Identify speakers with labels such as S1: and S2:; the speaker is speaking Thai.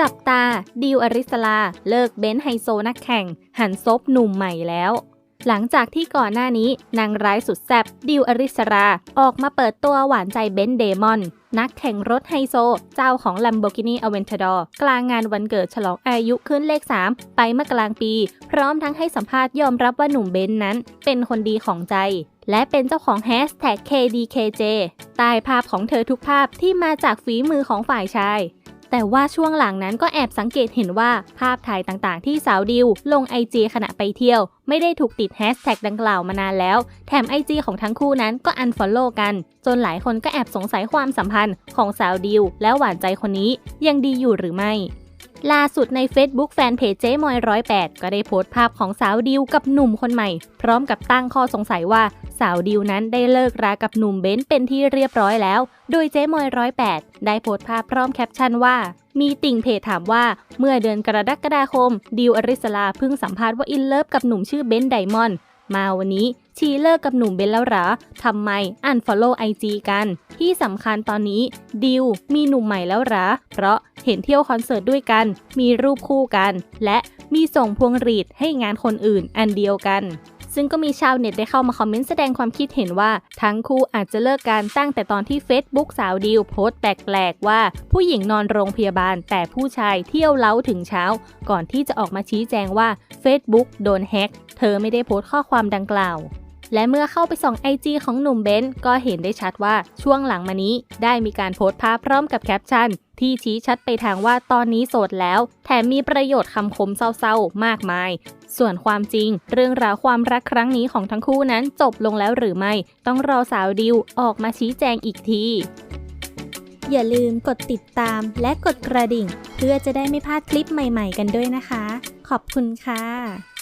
S1: จับตาดิวอริสลา เลิกเบนไฮโซนักแข่ง หันซบหนุ่มใหม่แล้ว หลังจากที่ก่อนหน้านี้ นางร้ายสุดแซ่บดิวอริสรา ออกมาเปิดตัวหวานใจเบนเดมอน นักแข่งรถไฮโซ เจ้าของ Lamborghini Aventador กลางงานวันเกิดฉลองอายุขึ้นเลข 3 ไปเมื่อกลางปี พร้อมทั้งให้สัมภาษณ์ยอมรับว่าหนุ่มเบนนั้น เป็นคนดีของใจและเป็นเจ้าของแฮชแท็ก KDKJ ใต้ภาพของเธอทุกภาพที่มาจากฝีมือของฝ่ายชาย แต่ว่าช่วงหลังนั้นก็แอบสังเกตเห็นว่าภาพถ่ายต่างๆ ที่สาวดิว ลงไอจีขณะไปเที่ยว ไม่ได้ถูกติดแฮชแท็กดังกล่าวมานานแล้ว แถมไอจีของทั้งคู่นั้นก็อันฟอลโล่กัน จนหลายคนก็แอบสงสัยความสัมพันธ์ของสาวดิว และหวานใจคนนี้ยังดีอยู่หรือไม่ ล่าสุดใน Facebook แฟนเพจเจ๊มอยร้อยแปดก็ได้โพสต์ภาพของสาวดิวกับหนุ่มคนใหม่ พร้อมกับตั้งข้อสงสัยว่าสาวดิวนั้นได้เลิกรากับหนุ่มเบนซ์เป็นที่เรียบร้อยแล้ว โดยเจ๊มอยร้อยแปดได้โพสต์ภาพพร้อมแคปชั่นว่า มีติ่งเพจถามว่า เมื่อเดือนกรกฎาคม ดิวอริสลาเพิ่งสัมภาษณ์ว่าอินเลิฟกับหนุ่มชื่อเบนซ์ไดมอนด์มาวันนี้ชีเลิกกับหนุ่มเบนแล้วหรอ ทำไมอันฟอลโล่ไอจีกัน ที่สำคัญตอนนี้ดิวมีหนุ่มใหม่แล้วหรอ เพราะ เห็นเที่ยวคอนเสิร์ตด้วยกัน มีรูปคู่กัน และมีส่งพวงหรีดให้งานคนอื่นอันเดียวกัน ซึ่งก็มีชาวเน็ตได้เข้ามาคอมเมนต์แสดงความคิดเห็นว่า ทั้งคู่อาจจะเลิกกันตั้งแต่ตอนที่ Facebook สาวดิวโพสต์แปลกๆว่า ผู้หญิงนอนโรงพยาบาลแต่ผู้ชายเที่ยวเล้าถึงเช้า ก่อนที่จะออกมาชี้แจงว่า Facebook โดนแฮ็กเธอไม่ได้โพสต์ข้อความดังกล่าว และเมื่อเข้าไปส่อง IG ของหนุ่มเบนซ์ก็เห็นได้ชัดว่าช่วงหลังมานี้ ได้มีการโพสต์ภาพพร้อมกับแคปชั่น ที่ชี้ชัดไปทางว่าตอนนี้โสดแล้ว แถมมีประโยชน์คำคมเศร้าๆ มากมาย ส่วนความจริง เรื่องราวความรักครั้งนี้ของทั้งคู่นั้นจบลงแล้วหรือไม่ ต้องรอสาวดิวออกมาชี้แจงอีกที
S2: อย่าลืมกดติดตามและกดกระดิ่ง เพื่อจะได้ไม่พลาดคลิปใหม่ๆกันด้วยนะคะ ขอบคุณค่ะ